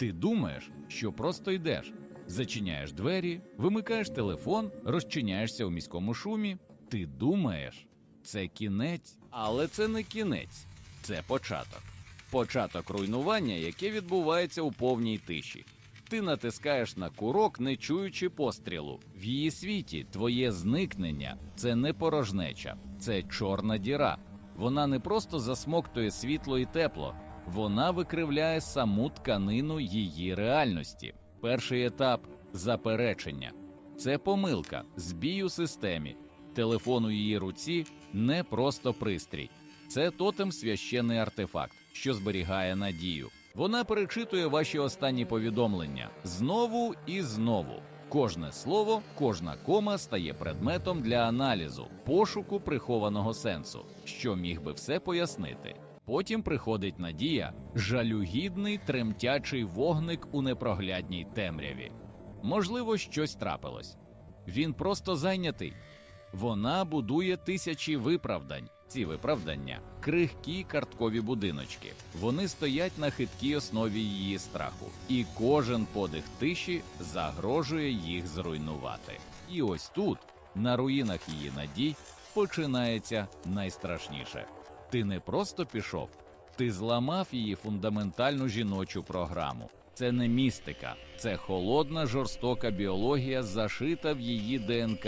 Ти думаєш, що просто йдеш, зачиняєш двері, вимикаєш телефон, розчиняєшся у міському шумі. Ти думаєш, це кінець, але це не кінець, це початок. Початок руйнування, яке відбувається у повній тиші. Ти натискаєш на курок, не чуючи пострілу. В її світі твоє зникнення це не порожнеча, це чорна діра. Вона не просто засмоктує світло і тепло, вона викривляє саму тканину її реальності. Перший етап заперечення. Це помилка, збій у системі. Телефон у її руці не просто пристрій. Це тотем священний артефакт, що зберігає надію. Вона перечитує ваші останні повідомлення знову і знову. Кожне слово, кожна кома стає предметом для аналізу, пошуку прихованого сенсу, що міг би все пояснити. Потім приходить надія, жалюгідний тремтячий вогник у непроглядній темряві. Можливо, щось трапилось. Він просто зайнятий. Вона будує тисячі виправдань. Ці виправдання крихкі карткові будиночки. Вони стоять на хиткій основі її страху, і кожен подих тиші загрожує їх зруйнувати. І ось тут, на руїнах її надій, починається найстрашніше. Ти не просто пішов, ти зламав її фундаментальну жіночу програму. Це не містика, це холодна жорстока біологія, зашита в її ДНК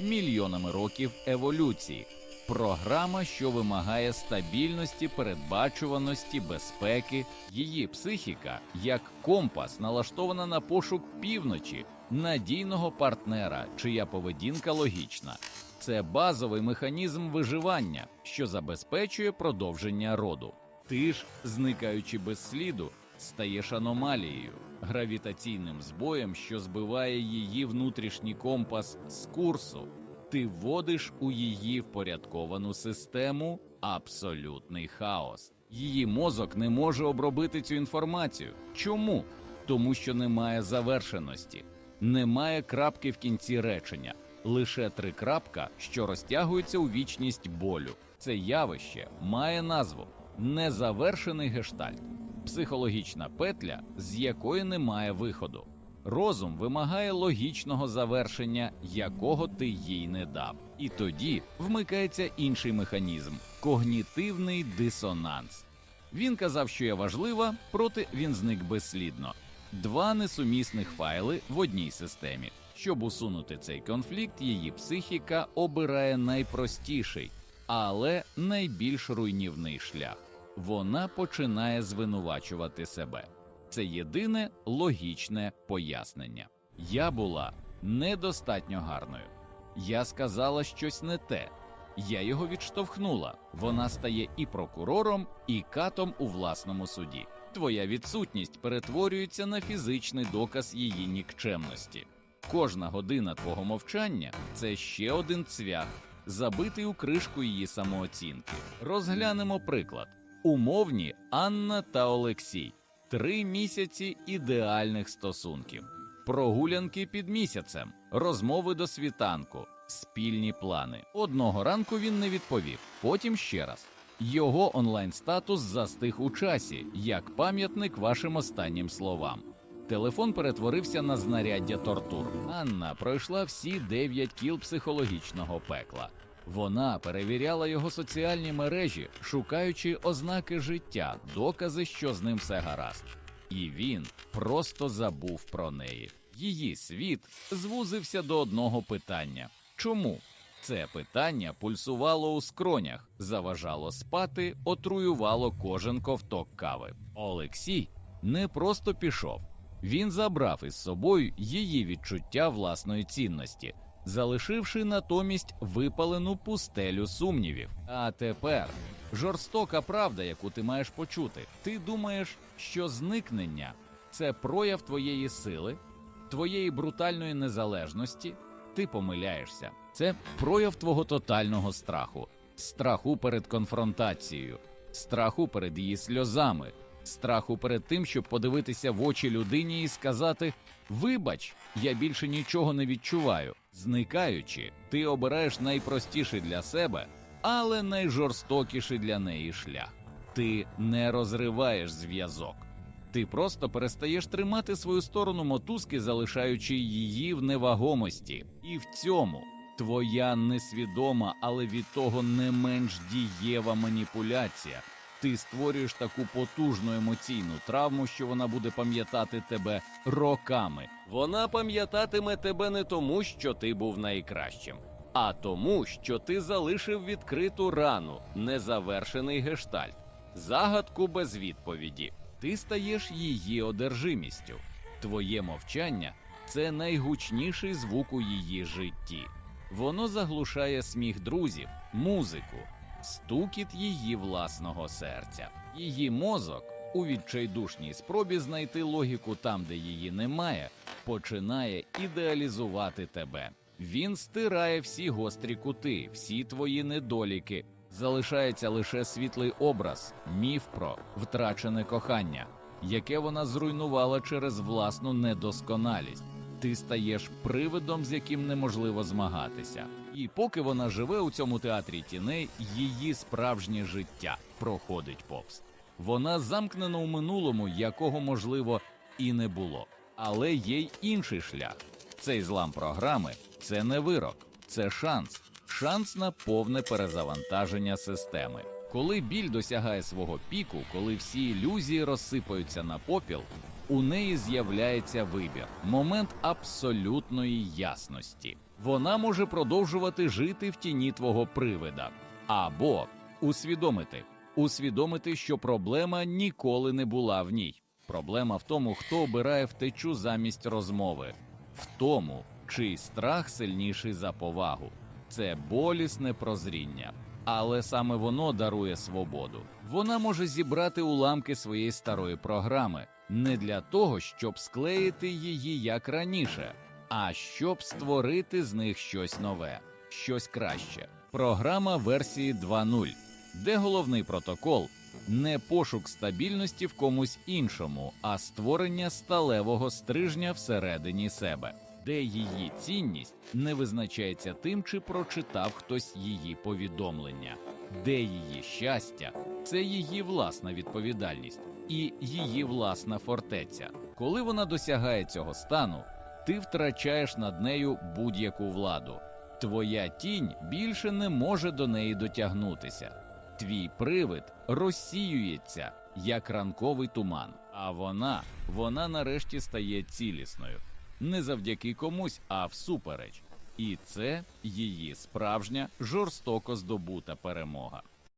мільйонами років еволюції. Програма, що вимагає стабільності, передбачуваності, безпеки. Її психіка, як компас, налаштована на пошук півночі, надійного партнера, чия поведінка логічна. Це базовий механізм виживання, що забезпечує продовження роду. Ти ж, зникаючи без сліду, стаєш аномалією, гравітаційним збоєм, що збиває її внутрішній компас з курсу. Ти вводиш у її впорядковану систему абсолютний хаос. Її мозок не може обробити цю інформацію. Чому? Тому що немає завершеності, немає крапки в кінці речення, лише три крапка, що розтягуються у вічність болю. Це явище має назву незавершений гештальт, психологічна петля, з якої немає виходу. Розум вимагає логічного завершення, якого ти їй не дав. І тоді вмикається інший механізм когнітивний дисонанс. Він казав, що я важлива, проте він зник безслідно. Два несумісних файли в одній системі. Щоб усунути цей конфлікт, її психіка обирає найпростіший, але найбільш руйнівний шлях. Вона починає звинувачувати себе. Це єдине логічне пояснення. Я була недостатньо гарною. Я сказала щось не те. Я його відштовхнула. Вона стає і прокурором, і катом у власному суді. Твоя відсутність перетворюється на фізичний доказ її нікчемності. Кожна година твого мовчання це ще один цвях, забитий у кришку її самооцінки. Розглянемо приклад: умовні Анна та Олексій. Три місяці ідеальних стосунків, прогулянки під місяцем, розмови до світанку, спільні плани. Одного ранку він не відповів, потім ще раз. Його онлайн статус застиг у часі, як пам'ятник вашим останнім словам. Телефон перетворився на знаряддя тортур. Анна пройшла всі дев'ять кіл психологічного пекла. Вона перевіряла його соціальні мережі, шукаючи ознаки життя, докази, що з ним все гаразд. І він просто забув про неї. Її світ звузився до одного питання: чому? Це питання пульсувало у скронях, заважало спати, отруювало кожен ковток кави. Олексій не просто пішов, він забрав із собою її відчуття власної цінності залишивши натомість випалену пустелю сумнівів. А тепер жорстока правда, яку ти маєш почути. Ти думаєш, що зникнення це прояв твоєї сили, твоєї брутальної незалежності. Ти помиляєшся. Це прояв твого тотального страху, страху перед конфронтацією, страху перед її сльозами, страху перед тим, щоб подивитися в очі людині і сказати: Вибач, я більше нічого не відчуваю. Зникаючи, ти обираєш найпростіший для себе, але найжорстокіший для неї шлях. Ти не розриваєш зв'язок, Ти просто перестаєш тримати свою сторону мотузки, залишаючи її в невагомості. І в цьому твоя несвідома, але від того не менш дієва маніпуляція. Ти створюєш таку потужну емоційну травму, що вона буде пам'ятати тебе роками. Вона пам'ятатиме тебе не тому, що ти був найкращим, а тому, що ти залишив відкриту рану, незавершений гештальт, загадку без відповіді. Ти стаєш її одержимістю. Твоє мовчання це найгучніший звук у її житті. Воно заглушає сміх друзів, музику, стукіт її власного серця. Її мозок у відчайдушній спробі знайти логіку там, де її немає, починає ідеалізувати тебе. Він стирає всі гострі кути, всі твої недоліки. Залишається лише світлий образ, міф про втрачене кохання, яке вона зруйнувала через власну недосконалість. Ти стаєш привидом, з яким неможливо змагатися. І поки вона живе у цьому театрі тіней, її справжнє життя проходить повз. Вона замкнена у минулому, якого можливо і не було. Але є й інший шлях. Цей злам програми це не вирок, це шанс. Шанс на повне перезавантаження системи. Коли біль досягає свого піку, коли всі ілюзії розсипаються на попіл, у неї з'являється вибір, момент абсолютної ясності. Вона може продовжувати жити в тіні твого привида, або усвідомити, усвідомити, що проблема ніколи не була в ній. Проблема в тому, хто обирає втечу замість розмови, в тому, чий страх сильніший за повагу. Це болісне прозріння, але саме воно дарує свободу. Вона може зібрати уламки своєї старої програми не для того, щоб склеїти її як раніше, а щоб створити з них щось нове, щось краще. Програма версії 2.0, де головний протокол не пошук стабільності в комусь іншому, а створення сталевого стрижня всередині себе, де її цінність не визначається тим, чи прочитав хтось її повідомлення, де її щастя це її власна відповідальність і її власна фортеця. Коли вона досягає цього стану, ти втрачаєш над нею будь-яку владу. Твоя тінь більше не може до неї дотягнутися. Твій привид розсіюється як ранковий туман, а вона, вона нарешті стає цілісною, не завдяки комусь, а всупереч. І це її справжня жорстоко здобута перемога.